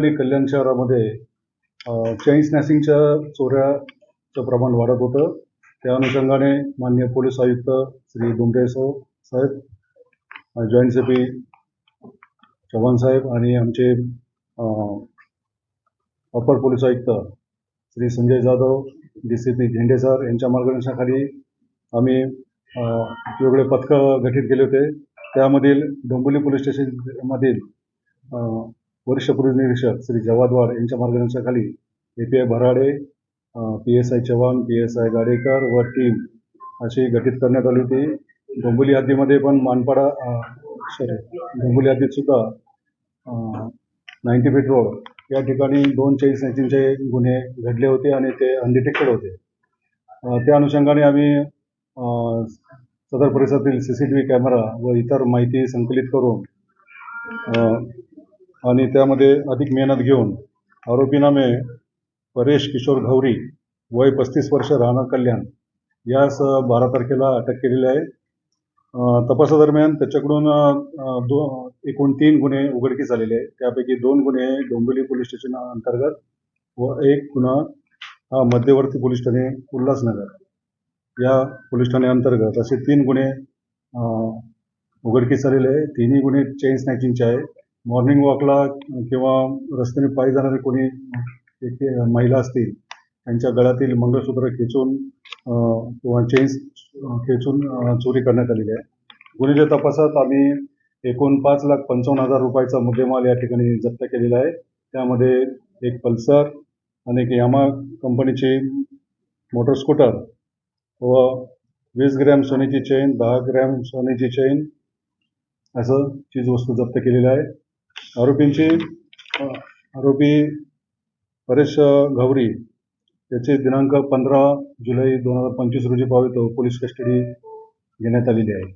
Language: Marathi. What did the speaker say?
ठिकाणी कल्याण शहरामध्ये चैन स्नॅसिंगच्या चोऱ्याचं प्रमाण वाढत होतं. त्या अनुषंगाने मान्य पोलीस आयुक्त श्री डोंगरे सो साहेब जॉईंट सी पी चव्हाण साहेब आणि आमचे अपर पोलीस आयुक्त Shri Sanjay Jadhav D C P Zende sir यांच्या मार्गदर्शनाखाली आम्ही वेगवेगळे पथकं गठीत केले होते. त्यामधील डोंबिवली पोलीस स्टेशनमधील वरिष्ठ पोलीस निरीक्षक श्री जवाद्वार यांच्या मार्गदर्शनाखाली A P I Bharade P S I Chavan P S I Gadekar व टीम अशी गठीत करण्यात आली होती. डोंबोली हद्दीमध्ये पण मानपाडा सॉरी डोंबोली हद्दीत सुद्धा नाईन्टी फीट रोड या ठिकाणी दोन चेन स्नॅचिंगचे गुन्हे घडले होते आणि ते अनडिटेक्टेड होते. त्या अनुषंगाने आम्ही सदर परिसरातील C C T V camera व इतर माहिती संकलित करून आणि त्यामध्ये अधिक मेहनत घेऊन आरोपीनामे परेश किशोर घवरी वय पस्तीस वर्ष राहणार कल्याण यास बारा तारखेला अटक केलेली आहे. तपासादरम्यान त्याच्याकडून दो एकूण तीन गुन्हे उघडकीस आलेले आहेत. त्यापैकी दोन गुन्हे डोंबिवली पोलीस स्टेशन अंतर्गत व एक गुन्हा हा मध्यवर्ती पोलीस ठाणे उल्हासनगर या पोलीस ठाणे अंतर्गत असे तीन गुन्हे उघडकीस आलेले आहे तिन्ही गुन्हे चेन स्नॅचिंगचे आहे मॉर्निंग वॉकला किंवा रस्त्याने पायी जाणारे कोणी एक महिला असतील त्यांच्या गळ्यातील मंगळसूत्र खेचून किंवा चेन्स खेचून चोरी करण्यात आलेली आहे. गुन्हेच्या तपासात आम्ही एकूण पाच लाख पंचावन्न हजार रुपयाचा मुद्देमाल या ठिकाणी जप्त केलेला आहे. त्यामध्ये एक पल्सर आणि एक यामा कंपनीची मोटर स्कूटर व वीस ग्रॅम सोन्याची चेन दहा ग्रॅम सोन्याची चेन असं चीजवस्तू जप्त केलेल्या आहे आरोपींची आरोपी परेश घावरी याचे दिनांक पंधरा जुलै दोन हजार पंचवीस रोजी पावितो पोलीस कस्टडी घेण्यात आलेली आहे.